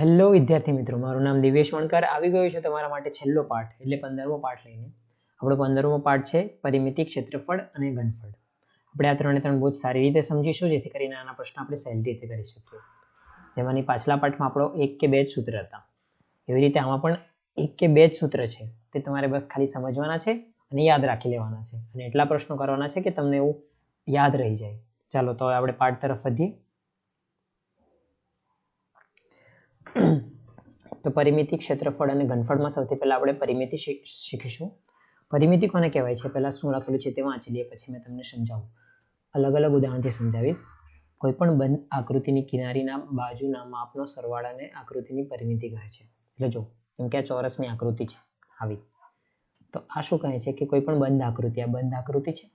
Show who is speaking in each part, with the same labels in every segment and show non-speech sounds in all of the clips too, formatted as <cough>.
Speaker 1: Hello વિદ્યાર્થી મિત્રો, મારું નામ દિવ્યેશ વણકર. આવી ગયું છે તમારા માટે છેલ્લો પાઠ, એટલે પંદરમો પાઠ લઈને. આપણો પંદરમો પાઠ છે પરિમિતિ, ક્ષેત્રફળ અને ઘનફળ. આપણે આ ત્રણે ત્રણ બહુ જ સારી રીતે સમજીશું, જેથી કરીને આના પ્રશ્ન આપણે સહેલી રીતે કરી શકીએ. જેમાંની પાછલા પાઠમાં આપણો એક કે બે જ સૂત્ર હતા. એવી રીતે આમાં પણ એક કે બે જ સૂત્ર છે. તે તમારે બસ ખાલી સમજવાના છે અને યાદ રાખી લેવાના છે. અને એટલા પ્રશ્નો કરવાના છે કે તમને એવું યાદ રહી જાય. ચાલો, તો હવે આપણે પાઠ તરફ વધીએ. <clears throat> તો પરિમિતિ ક્ષેત્રફળ અને ઘનફળમાં સૌથી પહેલાં આપણે પરિમિતિ શીખ- શીખીશું. પરિમિતિ કોને કહેવાય છે? પહેલાં શું લખેલું છે તે વાંચી લઈએ, પછી મેં તમને સમજાવું. અલગ અલગ ઉદાહરણથી સમજાવીશ. કોઈપણ બંધ આકૃતિની કિનારીના બાજુના માપનો સરવાળાને આકૃતિની પરિમિતિ કહે છે. એટલે જો જેમ કે આ ચોરસની આકૃતિ છે આવી. તો આ શું કહે છે કે કોઈ પણ બંધ આકૃતિ, આ બંધ આકૃતિ છે?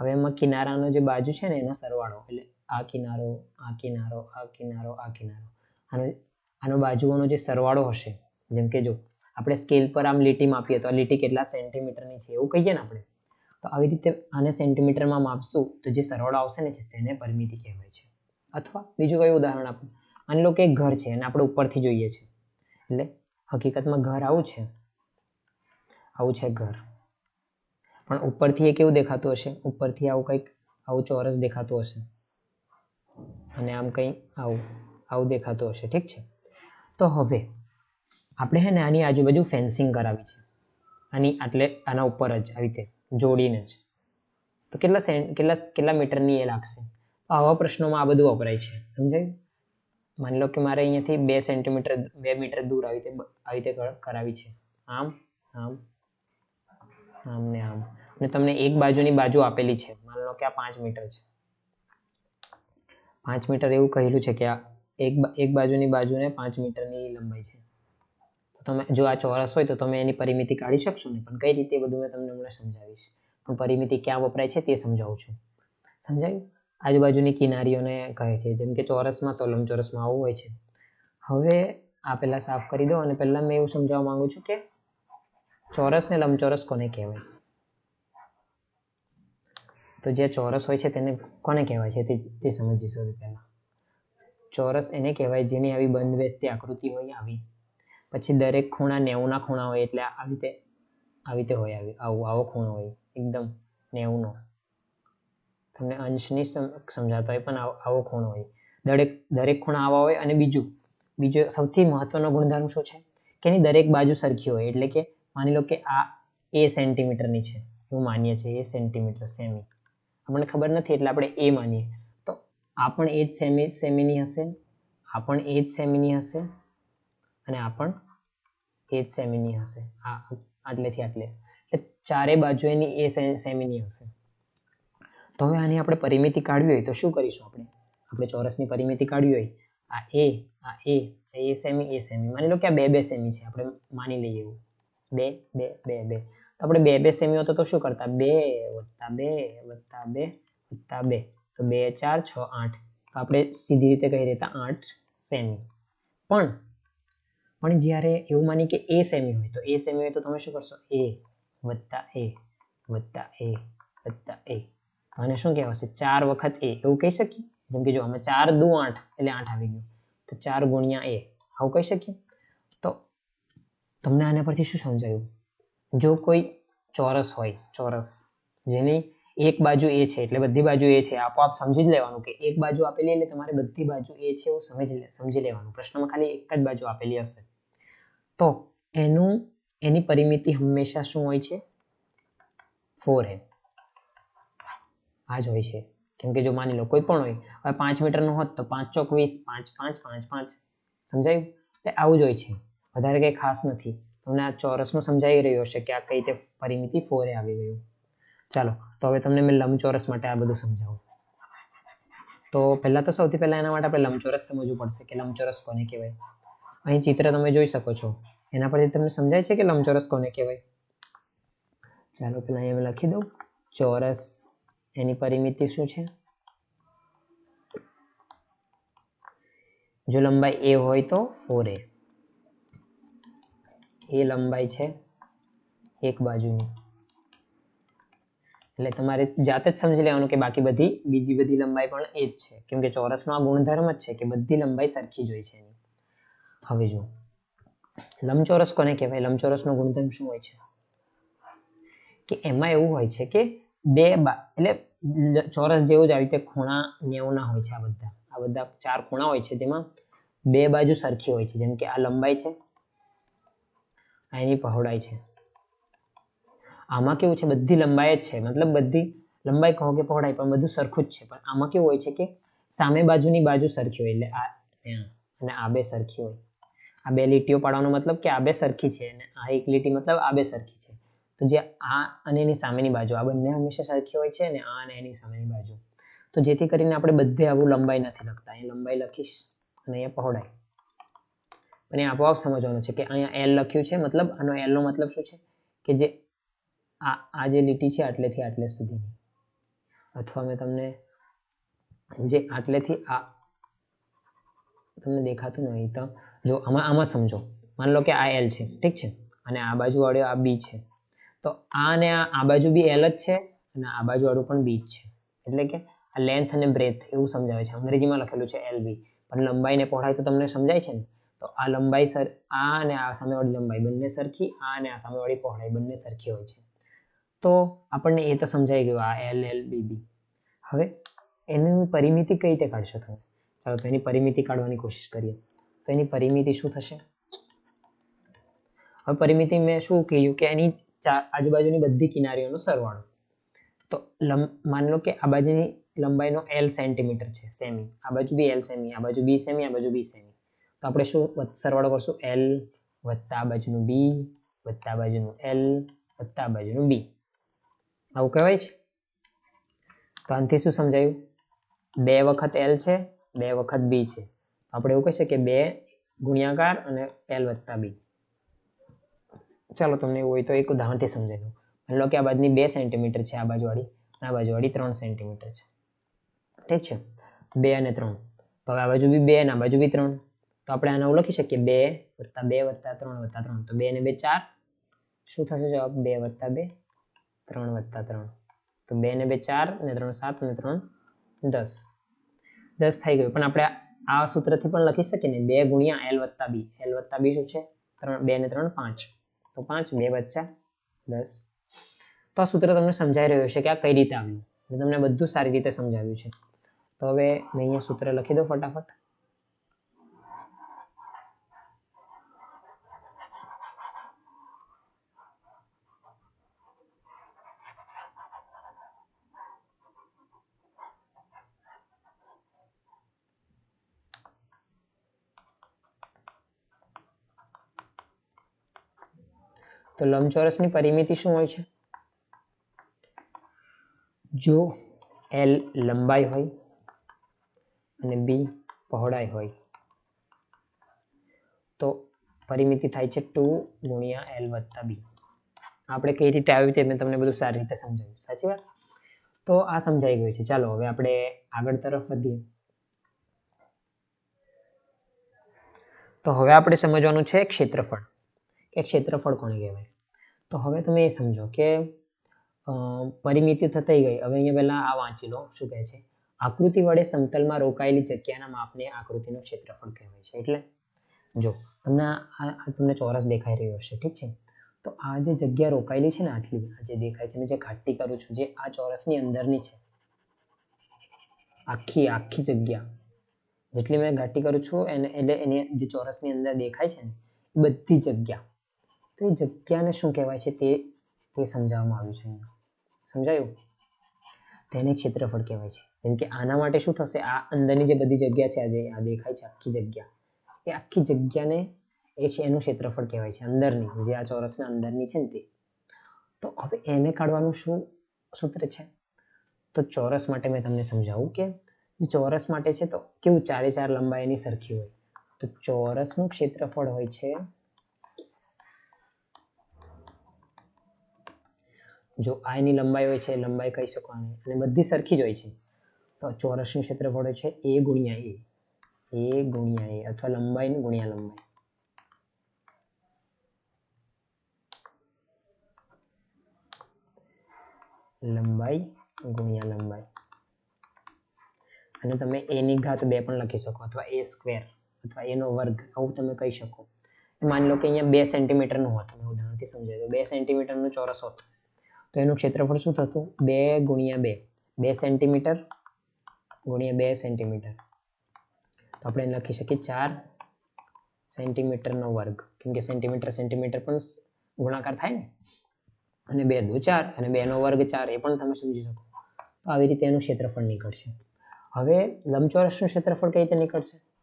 Speaker 1: હવે એમાં કિનારાનો જે બાજુ છે ને, એનો સરવાળો, એટલે આ કિનારો આ કિનારો આ કિનારો આ કિનારો. આનો આનો બાજુઓનો જે સરવાળો હશે, જેમ કે જો આપણે સ્કેલ પર આમ લીટી માપીએ તો આ લીટી કેટલા સેન્ટીમીટરની છે એવું કહીએ ને આપણે, તો આવી રીતે આને સેન્ટીમીટરમાં માપશું તો જે સરવાળો આવશે ને તેને પરિમિતિ કહેવાય છે. અથવા બીજું કયું ઉદાહરણ આપણું માની લો કે એક ઘર છે અને આપણે ઉપરથી જોઈએ છે, એટલે હકીકતમાં ઘર આવું છે આવું છે ઘર. પણ ઉપરથી એ કેવું દેખાતું હશે? ઉપરથી આવું કંઈક આવું ચોરસ દેખાતું હશે. અને આમ કંઈ આવું આવું દેખાતું હશે, ઠીક છે? તો હવે આપણે હે ને આની આજુબાજુ ફેન્સિંગ કરાવી છે. આની આટલે આના ઉપર જ આવી રીતે જોડીને જ. તો કેટલા સેન્ટ કેટલા કેટલા મીટરની એ લાગશે? તો આવા પ્રશ્નોમાં આ બધું વપરાય છે. સમજાય? માની લો કે મારે અહીંયાથી બે સેન્ટીમીટર બે મીટર દૂર આવી રીતે આવી રીતે કરાવી છે. આમ આમ આમ ને આમ. અને તમને એક બાજુની બાજુ આપેલી છે. માની લો કે આ પાંચ મીટર છે. પાંચ મીટર એવું કહેલું છે કે આ એક એક બાજુની બાજુને પાંચ મીટરની લંબાઈ છે. તો તમે, જો આ ચોરસ હોય તો તમે એની પરિમિતિ કાઢી શકશો ને પણ કઈ રીતે બધું મેં તમને હમણાં સમજાવીશ. પણ પરિમિતિ ક્યાં વપરાય છે તે સમજાવું છું. સમજાયું? આજુબાજુની કિનારીઓને કહે છે, જેમ કે ચોરસમાં તો લંબચોરસમાં આવું હોય છે. હવે આ પહેલાં સાફ કરી દો અને પહેલાં મેં એવું સમજાવવા માંગુ છું કે ચોરસ ને લંબચોરસ કોને કહેવાય? તો જે ચોરસ હોય છે તેને કોને કહેવાય છે તે સમજીશું પહેલાં. ચોરસ એને કહેવાય, જેની આવી બંધ બેસતી આકૃતિ હોય આવી. પછી દરેક ખૂણા નેવુંના ખૂણા હોય એટલે આવી રીતે આવી રીતે હોય આવી, આવું, આવો ખૂણો હોય, એકદમ નેવુંનો. તમને અંશની સમ, સમજાતો હોય પણ આવો ખૂણો હોય. દરેક દરેક ખૂણા આવા હોય અને બીજું, બીજો સૌથી મહત્વનો ગુણધર્મ શું છે? કે એની દરેક બાજુ સરખી હોય, એટલે કે માની લો કે આ એ સેન્ટીમીટરની છે, એવું માનીએ છીએ, એ સેન્ટીમીટર સેમી. આપણને ખબર નથી એટલે આપણે એ માનીએ. આ પણ એ જ સેમી સેમીની હશે. આ પણ એ જ સેમીની હશે. અને આ પણ એ જ સેમીની હશે. આ આટલેથી આટલે. એટલે ચારે બાજુ એની એ સેમીની હશે. તો હવે આની આપણે પરિમિતિ કાઢવી હોય તો શું કરીશું આપણે? આપણે ચોરસની પરિમિતિ કાઢવી હોય. આ એ આ એ એ સેમી એ સેમી માની લો કે આ બે બે સેમી છે. આપણે માની લઈએ એવું. બે બે બે બે. તો આપણે બે બે સેમી હતો તો શું કરતા? બે વત્તા બે વત્તા બે વત્તા બે. તો બે, ચાર, છ, આઠ. તો આપણે સીધી રીતે કહી દેતા આઠ સેમી પણ પણ જ્યારે એવું માની કે એ સેમી હોય, તો એ સેમી હોય તો તમે શું કરશો? એ વત્તા એ વત્તા એ વત્તા એ. તો આને શું કહેવાશે? ચાર વખત એ. એવું કહી શકીએ? જેમ કે જો અમે ચાર દુ આઠ, એટલે આઠ આવી ગયું. તો ચાર ગુણ્યા એ. આવું કહી શકીએ? તો તમને આના પરથી શું સમજાયું? જો કોઈ ચોરસ હોય, ચોરસ જેની એક બાજુ એ છે, એટલે બધી બાજુ એ છે. આપોઆપ સમજી જ લેવાનું કે એક બાજુ આપેલી એટલે તમારે બધી બાજુ એ છે એવું સમજી સમજી લેવાનું. પ્રશ્નમાં ખાલી એક જ બાજુ આપેલી હશે. તો એનું, એની પરિમિતિ હંમેશા શું હોય છે? ફોર એ આ જ હોય છે. કેમ કે જો માની લો કોઈ પણ હોય, હવે પાંચ મીટરનું હોત તો પાંચ ચોક વીસ, પાંચ પાંચ પાંચ પાંચ. સમજાયું? એટલે આવું જ હોય છે. વધારે કંઈ ખાસ નથી. તમને આ ચોરસનું સમજાઈ રહ્યું હશે કે આ કઈ રીતે પરિમિતિ ફોરે આવી ગયું. ચાલો, તો હવે તમને મેં લંબચોરસ માટે આ બધું સમજાવું. તો પહેલાં તો સૌથી પહેલાં એના માટે આપણે લંબચોરસ સમજવું પડશે કે લંબચોરસ કોને કહેવાય? અહીં ચિત્ર તમે જોઈ શકો છો. એના પરથી તમને સમજાય છે કે લંબચોરસ કોને કહેવાય? ચાલો પહેલાં અહીંયા લખી દઉં. ચોરસ એની પરિમિતિ શું છે? જો લંબાઈ એ હોય તો ફોર એ લંબાઈ છે એક બાજુની. એટલે તમારે જાતે જ સમજી લેવાનું કે બાકી બધી, બીજી બધી લંબાઈ પણ એ જ છે. કેમ કે ચોરસનો આ ગુણધર્મ જ છે કે બધી લંબાઈ સરખી જ હોય છે એની. હવે જુઓ. લંબચોરસ કોને કહેવાય? લંબચોરસનો ગુણધર્મ શું હોય છે? કે એમાં એવું હોય છે કે બે બા એટલે ચોરસ જેવું જ આવી રીતે ખૂણા નેવુંના હોય છે આ બધા. આ બધા ચાર ખૂણા હોય છે જેમાં બે બાજુ સરખી હોય છે. જેમ કે આ લંબાઈ છે એની પહોળાઈ છે. આમાં કેવું છે? બધી લંબાઈ જ છે. મતલબ બધી લંબાઈ કહો કે પહોળાઈ, પણ બધું સરખું જ છે. પણ આમાં કેવું હોય છે કે સામે બાજુની બાજુ સરખી હોય. એટલે આ અને આ બે સરખી હોય. આ બે લીટીઓ પાડવાનો મતલબ કે આ બે સરખી છે અને આ એક લીટી મતલબ આ બે સરખી છે. તો જે આ અને એની સામેની બાજુ, આ બંને હંમેશા સરખી હોય છે અને આ અને એની સામેની બાજુ. તો જેથી કરીને આપણે બધે આવું લંબાઈ નથી લખતા. અહીં લંબાઈ લખીશ અને અહીંયા પહોળાઈ. અને આપોઆપ સમજવાનું છે કે અહીંયા એલ લખ્યું છે. મતલબ આનો એલનો મતલબ શું છે? કે જે આ આ જે લીટી છે આટલેથી આટલે સુધીની. અથવા મેં તમને જે આટલેથી આ તમને દેખાતું નહીં તો જો આમાં આમાં સમજો. માની લો કે આ એલ છે, ઠીક છે? અને આ બાજુવાળું આ બી છે. તો આ અને આ આ બાજુ બી એલ જ છે અને આ બાજુવાળું પણ બી જ છે. એટલે કે આ લેન્થ અને બ્રેથ એવું સમજાવે છે. અંગ્રેજીમાં લખેલું છે એલ બી પણ લંબાઈને પહોળાઈ તો તમને સમજાય છે ને? તો આ લંબાઈ સર આ અને આ સામેવાળી લંબાઈ બંને સરખી, આ અને આ સામેવાળી પહોળાઈ બંને સરખી હોય છે. તો આપણને એ તો સમજાઈ ગયું, આ એલ એલ બી બી હવે એની પરિમિતિ કઈ રીતે કાઢશો તમે? ચાલો તો એની પરિમિતિ કાઢવાની કોશિશ કરીએ. તો એની પરિમિતિ શું થશે? હવે પરિમિતિ મેં શું કહ્યું કે એની ચાર આજુબાજુની બધી કિનારીઓનો સરવાળો. તો માની લો કે આ બાજુની લંબાઈનો એલ સેન્ટીમીટર છે સેમી આ બાજુ બી એલ સેમી આ બાજુ બી સેમી આ બાજુ બી સેમી તો આપણે શું સરવાળો કરશું? એલ વત્તા આ બાજુનું બી વત્તા બાજુનું એલ વત્તા બાજુનું બી આવું કહેવાય છે? તો આનાથી શું સમજાયું? બે વખત એલ છે, બે વખત બી છે. આપણે એવું કહી કે બે ગુણ્યાકાર અને એલ વત્તા બી ચાલો તમને એવું હોય તો એક ઉદાહરણથી સમજાવી દઉં. માની લો કે આ બાજુની બે સેન્ટીમીટર છે આ બાજુવાળી, અને આ બાજુવાળી ત્રણ સેન્ટીમીટર છે. ઠીક છે? બે અને ત્રણ. તો હવે આ બાજુ બી બે અને આ બાજુ બી ત્રણ. તો આપણે આને એવું લખી શકીએ, બે વત્તા બે વત્તા ત્રણ વત્તા ત્રણ. તો બે અને બે ચાર. શું થશે જવાબ? બે વત્તા બે ત્રણ વત્તા ત્રણ. તો બે ને બે ચાર ને ત્રણ સાત ને ત્રણ દસ. દસ થઈ ગયું. પણ આપણે આ સૂત્રથી પણ લખી શકીએ ને બે ગુણ્યા એલ વત્તા બી. એલ વત્તા બી શું છે? ત્રણ, બે ને ત્રણ, પાંચ. તો પાંચ, બે બચ્ચા દસ. તો આ સૂત્ર તમને સમજાઈ રહ્યું છે કે આ કઈ રીતે આવ્યું? મેં તમને બધું સારી રીતે સમજાવ્યું છે. તો હવે મેં અહીંયા સૂત્ર લખી દો ફટાફટ. તો લંબચોરસની પરિમિતિ શું હોય છે? જો એલ લંબાઈ હોય અને બી પહોળાઈ હોય, તો પરિમિતિ થાય છે ટુ ગુણ્યા એલ વત્તા બી આપણે કઈ રીતે આવી રીતે મેં તમને બધું સારી રીતે સમજાવ્યું. સાચી વાત? તો આ સમજાઈ ગયું છે. ચાલો, હવે આપણે આગળ તરફ વધીએ. તો હવે આપણે સમજવાનું છે ક્ષેત્રફળ. કે ક્ષેત્રફળ કોને કહેવાય? તો હવે તમે એ સમજો કે પરિમિતિ થતી ગઈ. હવે અહીંયા પહેલાં આ વાંચી લો. શું કહે છે? આકૃતિ વડે સમતલમાં રોકાયેલી જગ્યાના માપને આકૃતિનું ક્ષેત્રફળ કહેવાય છે. એટલે જો, તમને આ તમને ચોરસ દેખાઈ રહ્યો હશે, ઠીક છે? તો આ જે જગ્યા રોકાયેલી છે ને આટલી, આ જે દેખાય છે, મેં જે ઘાટી કરું છું, જે આ ચોરસની અંદરની છે, આખી આખી જગ્યા, જેટલી મેં ઘાટી કરું છું, એને, એટલે એની જે ચોરસની અંદર દેખાય છે ને બધી જગ્યા તો એ જગ્યાને શું કહેવાય છે તે તે સમજાવવામાં આવ્યું છે સમજાયું? તેને ક્ષેત્રફળ કહેવાય છે. જેમ કે આના માટે શું થશે? આ અંદરની જે બધી જગ્યા છે આજે આ દેખાય છે આખી જગ્યા. એ આખી જગ્યાને એક એનું ક્ષેત્રફળ કહેવાય છે, અંદરની. જે આ ચોરસના અંદરની છે ને તે. તો હવે એને કાઢવાનું શું સૂત્ર છે? તો ચોરસ માટે મેં તમને સમજાવું કે ચોરસ માટે છે તો કેવું ચારે ચાર લંબાઈ એની સરખી હોય. તો ચોરસનું ક્ષેત્રફળ હોય છે જો આ એની લંબાઈ હોય છે લંબાઈ કહી શકો અને બધી સરખી જ હોય છે. તો ચોરસનું ક્ષેત્રફળ હોય છે એ ગુણ્યા એ. એ ગુણ્યા એ અથવા લંબાઈ ગુણ્યા લંબાઈ. લંબાઈ ગુણ્યા લંબાઈ. અને તમે એની ઘાત બે પણ લખી શકો અથવા એ સ્ક્વેર અથવા એનો વર્ગ, આવું તમે કહી શકો. માની લો કે અહીંયા બે સેન્ટીમીટરનું હોત મેં ઉદાહરણથી સમજાવ્યું બે સેન્ટીમીટરનું ચોરસ હોત. તો એનું ક્ષેત્રફળ શું થતું? બે ગુણ્યા બે. બે સેન્ટીમીટર ગુણ્યા બે સેન્ટીમીટર. તો આપણે લખી શકીએ ચાર સેન્ટીમીટરનો વર્ગ. કેમ કે સેન્ટીમીટર સેન્ટીમીટર પણ ગુણાકાર થાય ને? અને બે દુ ચાર અને બેનો વર્ગ ચાર, એ પણ તમે સમજી શકો. તો આવી રીતે એનું ક્ષેત્રફળ નીકળશે. હવે લંબચોરસનું ક્ષેત્રફળ કઈ રીતે નીકળશે?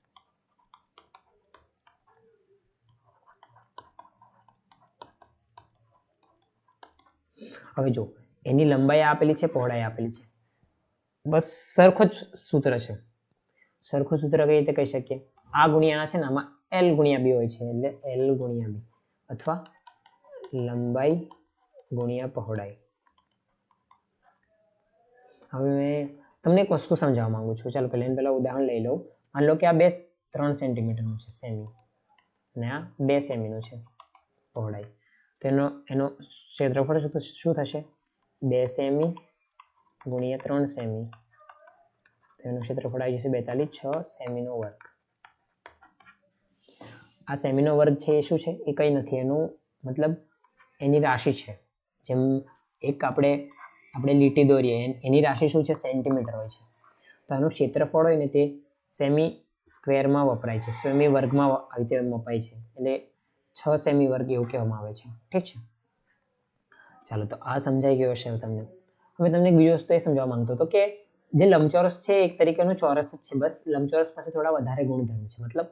Speaker 1: હવે જો, એની લંબાઈ આપેલી છે, પહોળાઈ આપેલી છે. બસ સરખો જ સૂત્ર છે. સરખું સૂત્ર કઈ રીતે કહી શકીએ? આ ગુણ્યા છે ને, આમાં એલ ગુણ્યા બી હોય છે, એટલે એલ ગુણ્યા બી. અથવા લંબાઈ ગુણ્યા પહોળાઈ. હવે મેં તમને એક વસ્તુ સમજાવવા માંગુ છું. ચાલો પહેલા પહેલા ઉદાહરણ લઈ લઉં. માની લો કે આ બે ત્રણ સેન્ટીમીટરનું છે સેમી અને આ બે સેમીનું છે, પહોળાઈ. તો એનો એનો ક્ષેત્રફળ શું થશે- બે સેમી ગુણ્યા ત્રણ સેમી. તેનું ક્ષેત્રફળ આવી જશે બેતાલીસ, છ સેમીનો વર્ગ. આ સેમીનો વર્ગ છે એ શું છે? એ કંઈ નથી. એનું મતલબ એની રાશિ છે. જેમ એક આપણે આપણે લીટી દોરીએ, એની રાશિ શું છે? સેન્ટીમીટર હોય છે. તો આનું ક્ષેત્રફળ હોય ને તે સેમી સ્ક્વેરમાં વપરાય છે. સેમી વર્ગમાં આવી રીતે મપાય છે. એટલે છ સેમી વર્ગ એવું કહેવામાં આવે છે. ઠીક છે? ચાલો તો આ સમજાઈ ગયો હશે તમને. હવે તમને એક બીજો વસ્તુ એ સમજાવવા માંગતો હતો કે જે લંબચોરસ છે એક તરીકેનું ચોરસ જ છે. બસ લંબચોરસ પાસે થોડા વધારે ગુણધર્મ છે. મતલબ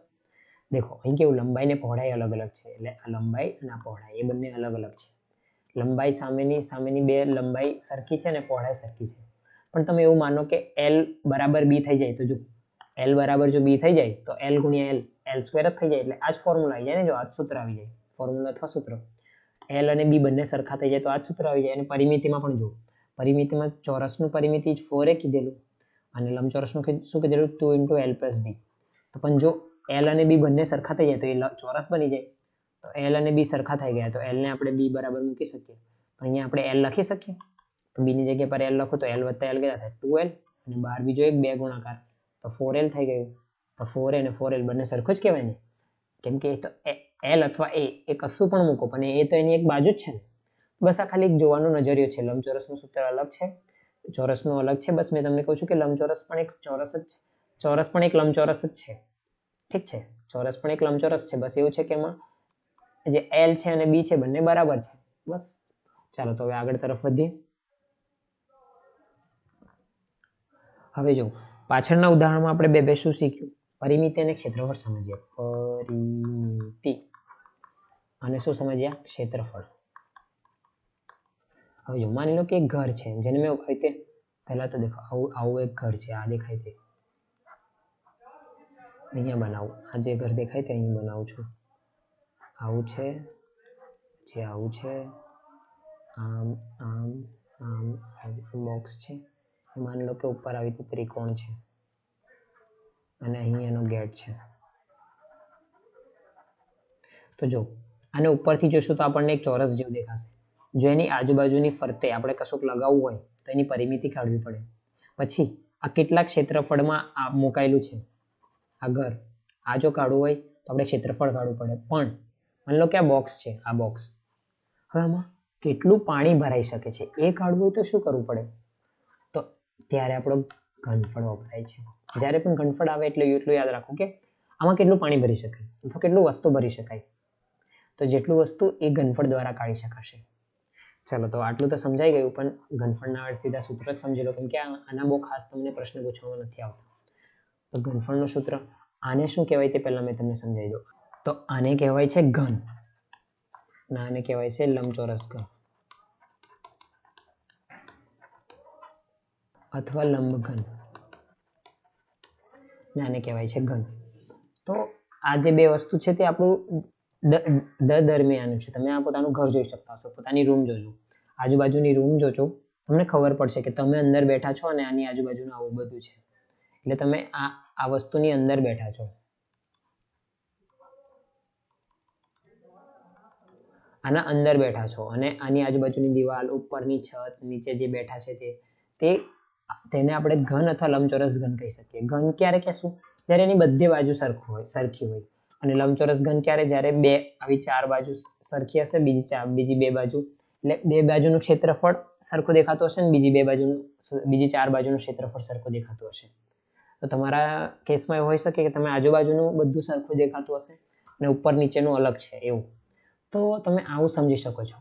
Speaker 1: દેખો, અહીં કેવું લંબાઈ ને પહોળાઈ અલગ અલગ છે. એટલે આ લંબાઈ અને આ પહોળાઈ એ બંને અલગ અલગ છે. લંબાઈ સામેની સામેની બે લંબાઈ સરખી છે અને પહોળાઈ સરખી છે. પણ તમે એવું માનો કે એલ બરાબર બી થઈ જાય તો જો એલ બરાબર જો બી થઈ જાય, તો એલ ગુણ્યા એલ એલ સ્ક્વેર જ થઈ જાય. એટલે આ જ ફોર્મ્યુલા આવી જાય ને, જો આ સૂત્ર આવી જાય. ફોર્મ્યુલા અથવા સૂત્ર. એલ અને બી બંને સરખા થઈ જાય, તો આ જ સૂત્ર આવી જાય. અને પરિમિતિમાં પણ જો, પરિમિતિમાં ચોરસનું પરિમિતિ જ ફોરે કીધેલું. અને લંબચોરસનું શું કીધેલું? Two into L plus B તો પણ જો એલ અને બી બંને સરખા થઈ જાય, તો એ ચોરસ બની જાય. તો એલ અને બી સરખા થઈ ગયા, તો એલને આપણે બી બરાબર મૂકી શકીએ. પણ અહીંયા આપણે એલ લખી શકીએ. તો બીની જગ્યા પર એલ લખો, તો એલ વત્તા એલ કેટલા થાય? ટુ એલ અને બાર બીજો એક, બે ગુણાકાર. તો ફોર એલ થઈ ગયું. તો ફોર અને ફોર એલ બંને સરખું જ કહેવાય ને? કેમ કે તો એલ અથવા એ એ કશું પણ મૂકો, પણ એ તો એની એક બાજુ જ છે ને. બસ આ ખાલી એક જોવાનો નજરિયો છે. લંબચોરસનું સૂત્ર અલગ છે. ચોરસનું અલગ છે. બસ મેં તમને કહું છું કે લંબચોરસ પણ એક ચોરસ જ ચોરસ પણ એક લંબચોરસ જ છે. ઠીક છે? ચોરસ પણ એક લંબચોરસ છે. બસ એવું છે કે એમાં જે એલ છે અને બી છે બંને બરાબર છે. બસ. ચાલો તો હવે આગળ તરફ વધીએ. હવે જો પાછળના ઉદાહરણમાં આપણે બે બે શું શીખ્યું? પરિમિતિ અને ક્ષેત્રફળ સમજ્યા પરિમિતિ. અને શું સમજ્યા ક્ષેત્રફળ. હવે જો માની લો કે એક ઘર છે, જેને મેં રીતે પહેલાં તો દેખો, આવું આવું એક ઘર છે, આ દેખાય તે. અહીંયા બનાવું. આ જે ઘર દેખાય તે, અહીં બનાવું છું. આવું છે, જે આવું છે. આમ આમ આમ બોક્સ છે. માની લો કે ઉપર આવી રીતે ત્રિકોણ છે. અને અહીં એનો ગેટ છે. તો જો, આને ઉપરથી જોશું તો આપણને એક ચોરસ જેવું દેખાશે. જો એની આજુબાજુની ફરતે આપણે કશુંક લગાવવું હોય, તો એની પરિમિતિ કાઢવી પડે. પછી, આ કેટલા ક્ષેત્રફળમાં આ મુકાયેલું છે. આ ઘર આ જો કાઢવું હોય, તો આપણે ક્ષેત્રફળ કાઢવું પડે. પણ, માની લો કે આ બોક્સ છે, આ બોક્સ હવે આમાં કેટલું પાણી ભરાઈ શકે છે? એ કાઢવું હોય તો શું કરવું પડે? ત્યારે આપણો ઘનફળ વપરાય છે. જ્યારે પણ ઘનફળ આવે એટલે એટલું યાદ રાખો કે આમાં કેટલું પાણી ભરી શકાય, અથવા કેટલું વસ્તુ ભરી શકાય. તો જેટલું વસ્તુ એ ઘનફળ દ્વારા કાઢી શકાશે. ચાલો, તો આટલું તો સમજાઈ ગયું, પણ ઘનફળના સીધા સૂત્ર જ સમજી લો, કેમ કે આના બહુ ખાસ તમને પ્રશ્ન પૂછવામાં નથી આવતો. તો ઘનફળનું સૂત્ર, આને શું કહેવાય તે પહેલાં મેં તમને સમજાવી દઉં. તો આને કહેવાય છે ઘન, અને આને કહેવાય છે લંબચોરસ ઘન. અથવા લંબઘન આને કહેવાય છે ઘન. તો આ જે બે વસ્તુ છે તે આપણું દ દરમિયાન છે. તમે આ પોતાનું ઘર જોઈ શકતા હશો. પોતાની રૂમ જોજો. આજુબાજુની રૂમ જોજો. તમને ખબર પડશે કે તમે અંદર બેઠા છો અને આની આજુબાજુનું આવું બધું છે. એટલે તમે આ આ વસ્તુની અંદર બેઠા છો. આના અંદર બેઠા છો અને આની આજુબાજુની દિવાલ ઉપરની છત નીચે જે બેઠા છે તે તે તેને આપણે ઘન અથવા લંબચોરસ ઘન કહી શકીએ. ઘન ક્યારે કહેશું? જ્યારે એની બધી બાજુ સરખું હોય, સરખી હોય. અને લંબચોરસ ઘન ક્યારે? જ્યારે બે આવી ચાર બાજુ સરખી હશે, બીજી ચાર બીજી બે બાજુ. એટલે બે બાજુનું ક્ષેત્રફળ સરખું દેખાતું હશે ને બીજી બે બાજુનું બીજી ચાર બાજુનું ક્ષેત્રફળ સરખું દેખાતું હશે. તો તમારા કેસમાં એવું હોઈ શકે કે તમે આજુબાજુનું બધું સરખું દેખાતું હશે અને ઉપર નીચેનું અલગ છે એવું. તો તમે આવું સમજી શકો છો.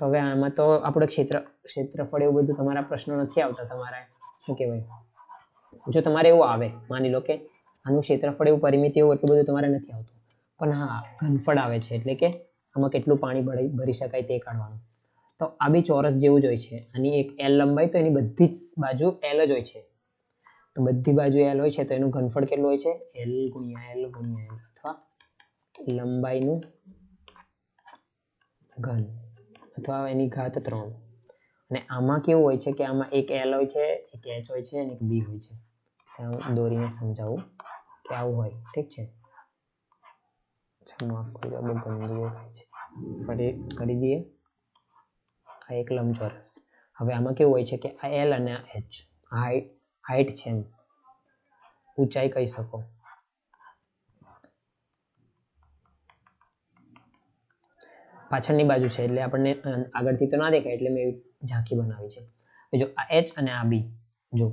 Speaker 1: તો હવે આમાં તો આપણે ક્ષેત્ર, ક્ષેત્રફળ એવું બધું તમારા પ્રશ્નો નથી આવતા તમારે. શું કહેવાય? જો તમારે એવું આવે, માની લો કે આનું ક્ષેત્રફળ એવું, પરિમિતિ એવું એટલું બધું તમારે નથી આવતું. પણ હા, ઘનફળ આવે છે એટલે કે આમાં કેટલું પાણી ભરી ભરી શકાય તે કાઢવાનું. તો આ બી ચોરસ જેવું જ હોય છે. આની એક એલ લંબાઈ તો એની બધી જ બાજુ એલ જ હોય છે. તો બધી બાજુ એલ હોય છે તો એનું ઘનફળ કેટલું હોય છે? એલ ગુણ્યા એલ ગુણ્યા એલ અથવા લંબાઈનું ઘન. અથવા એની ઘાત ત્રણ. અને આમાં કેવું હોય છે કે આમાં એક એલ હોય છે, એક એચ હોય છે અને એક બી હોય છે. હું દોરીને સમજાવું કે આવું હોય. ઠીક છે? માફ કરી દો બહુ ગંદુ દેખાય છે. ફરી કરી દઈએ. આ એક લંબચોરસ. હવે આમાં કેવું હોય છે કે આ એલ અને આ એચ હાઈટ હાઈટ છે એમ. ઊંચાઈ કહી શકો. પાછળની બાજુ છે એટલે આપણને આગળથી તો ના દેખાય એટલે મેં એવી ઝાંખી બનાવી છે. જો આ એચ અને આ બી જો,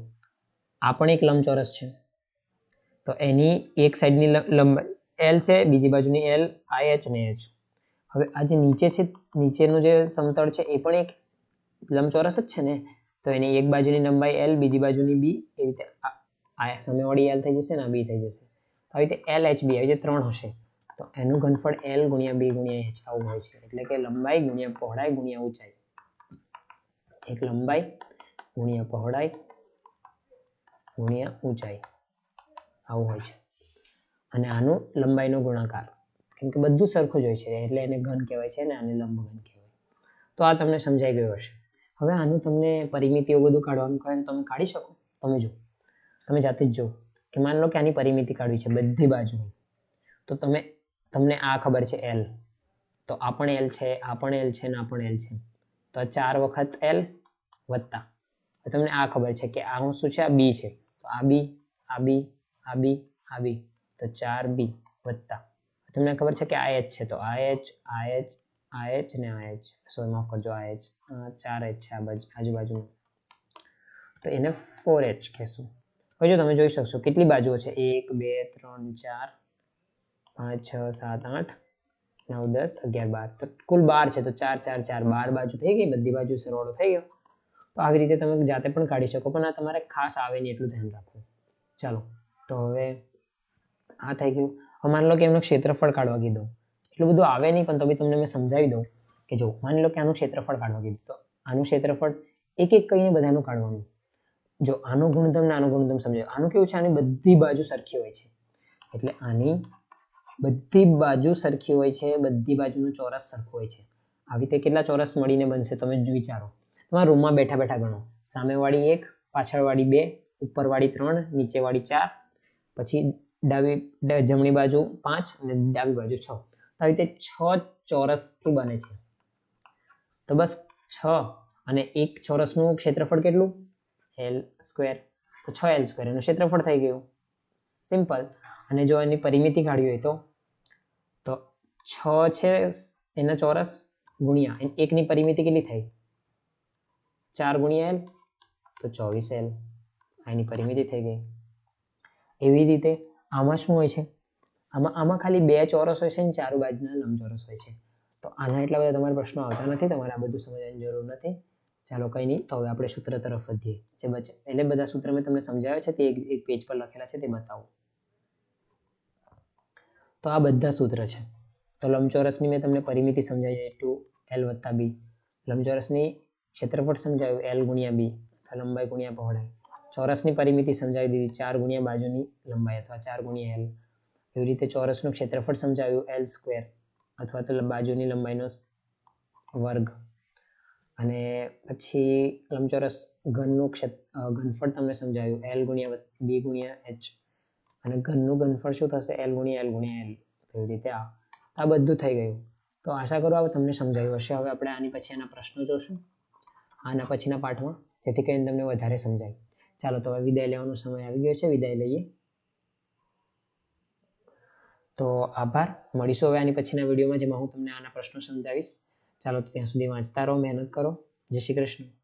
Speaker 1: આ પણ એક લંબચોરસ છે. તો એની એક સાઈડની લંબાઈ એલ છે, બીજી બાજુની એલ આ એચ ને એચ હવે આ જે નીચે છે, નીચેનું જે સમતળ છે, એ પણ એક લંબચોરસ જ છે ને? તો એની એક બાજુની લંબાઈ એલ બીજી બાજુની બી એવી રીતે આ સામેવાળી એલ થઈ જશે ને આ બી થઈ જશે. આવી રીતે એલ એચ બી આવી રીતે ત્રણ હશે. તો એનું ઘનફળ એલ ગુણ્યા બી ગુણ્યા એચ આવું હોય છે. એટલે કે લંબાઈ ગુણ્યા પહોળાઈ ગુણ્યા ઊંચાઈ. એક લંબાઈ ગુણ્યા પહોળાઈ ગુણ્યા ઊંચાઈ આવું હોય છે. અને આનું લંબાઈનો ગુણાકાર. કેમ કે બધું સરખું જ હોય છે. એટલે એને ઘન કહેવાય છે અને આને લંબ ઘન કહેવાય. તો આ તમને સમજાઈ ગયું હશે. હવે આનું તમને પરિમિતિઓ બધું કાઢવાનું કહે તમે કાઢી શકો. તમે જો તમે જાતે જ જો કે માની લો કે આની પરિમિતિ કાઢવી છે બધી બાજુ તો તમે તમને આ ખબર છે એલ તો આ પણ એલ છે, આ પણ એલ છે ને આ પણ એલ છે. તો ચાર વખત એલ વત્તા. તમને આ ખબર છે કે આ શું છે? આ બી છે. તો આ બી આ બી આ બી આ બી તો ચાર બી વત્તા. તમને ખબર છે કે આ એચ છે. તો આ એચ આ એચ આ એચ ને આ એચ સોરી માફ કરજો, આ એચ ચાર એચ છે આ બાજુ, આજુબાજુમાં. તો એને ફોર એચ કહેશું. હવે જો તમે જોઈ શકશો, કેટલી બાજુઓ છે? એક, બે, ત્રણ, ચાર પાંચ, છ, સાત, આઠ, નવ, દસ, અગિયાર, બાર. તો કુલ બાર છે, તો ચાર ચાર ચાર, બાર બાજુ થઈ ગઈ, બધી બાજુ સરવાળો થઈ ગયો. તો આવી રીતે તમે જાતે પણ કાઢી શકો, પણ આ તમારે ખાસ આવે નહીં એટલું ધ્યાન રાખવું. ચાલો, તો હવે આ થઈ ગયું. હવે માની લો કે એમનું ક્ષેત્રફળ કાઢવા કીધું. એટલું બધું આવે નહીં, પણ તો બી તમને મેં સમજાવી દઉં કે જો, માની લો કે આનું ક્ષેત્રફળ કાઢવા કીધું, તો આનું ક્ષેત્રફળ એક એક કહીને બધાનું કાઢવાનું. જો આનો ગુણધર્મ ને આનો ગુણધર્મ સમજાય. આનું કેવું છે? આની બધી બાજુ સરખી હોય છે. એટલે આની બધી બાજુ સરખી હોય છે, બધી બાજુનું ચોરસ સરખું હોય છે. આવી રીતે કેટલા ચોરસ મળીને બનશે તમે જ વિચારો. તમારા રૂમમાં બેઠા બેઠા ગણો. સામેવાળી એક, પાછળવાળી બે, ઉપરવાળી ત્રણ, નીચેવાળી ચાર, પછી ડાબી જમણી બાજુ પાંચ અને ડાબી બાજુ છ. તો આવી રીતે છ ચોરસથી બને છે. તો બસ છ અને એક ચોરસનું ક્ષેત્રફળ કેટલું? L square. તો છ એલ સ્ક્વેર. એનું ક્ષેત્રફળ થઈ ગયું. સિમ્પલ. અને જો એની પરિમિતિ કાઢવી હોય તો તો? છ છે એના ચોરસ ગુણ્યા. એકની પરિમિતિ કેટલી થઈ? ચાર ગુણ્યા એલ તો ચોવીસ એલ એની પરિમિતિ થઈ ગઈ. એવી રીતે આમાં શું હોય છે? આમાં આમાં ખાલી બે ચોરસ હોય છે ને ચાર બાજુના લંબચોરસ હોય છે. તો આના એટલા બધા તમારા પ્રશ્નો આવતા નથી, તમારે આ બધું સમજવાની જરૂર નથી. ચાલો કંઈ નહીં, તો હવે આપણે સૂત્ર તરફ વધીએ. જે બચે, એટલે બધા સૂત્ર મેં તમને સમજાવ્યા છે, તે એક પેજ પર લખેલા છે, તે બતાવો. તો આ બધા સૂત્ર છે. તો લંબચોરસની મેં તમને પરિમિતિ સમજાવી ટુ એલ વત્તા બી. લંબચોરસની ક્ષેત્રફળ સમજાવ્યું, એલ ગુણ્યા બી, અથવા લંબાઈ ગુણ્યા પહોળાઈ. ચોરસની પરિમિતિ સમજાવી દીધી, ચાર ગુણ્યા બાજુની લંબાઈ, અથવા ચાર ગુણ્યા એલ. એવી રીતે ચોરસનું ક્ષેત્રફળ સમજાવ્યું, એલ સ્ક્વેર, અથવા તો બાજુની લંબાઈનો વર્ગ. અને પછી લંબચોરસ ઘનનું ક્ષેત્ર ઘનફળ તમને સમજાવ્યું, એલ ગુણ્યા બી ગુણ્યા એચ. અને ઘનનું ઘનફળ શું થશે? એલ ગુણ્યા એલ ગુણ્યા એલ. તો એવી રીતે આ આ બધું થઈ ગયું. તો આશા કરું હવે તમને સમજાયું હશે. હવે આપણે આની પછી આના પ્રશ્નો જોશું. આના પછીના પાઠમાં. જેથી કરીને તમને વધારે સમજાય. ચાલો તો હવે વિદાય લેવાનો સમય આવી ગયો છે. વિદાય લઈએ. તો આભાર. મળીશું હવે આની પછીના વિડીયોમાં, જેમાં હું તમને આના પ્રશ્નો સમજાવીશ. ચાલો તો ત્યાં સુધી વાંચતા રહો, મહેનત કરો. જય શ્રી કૃષ્ણ.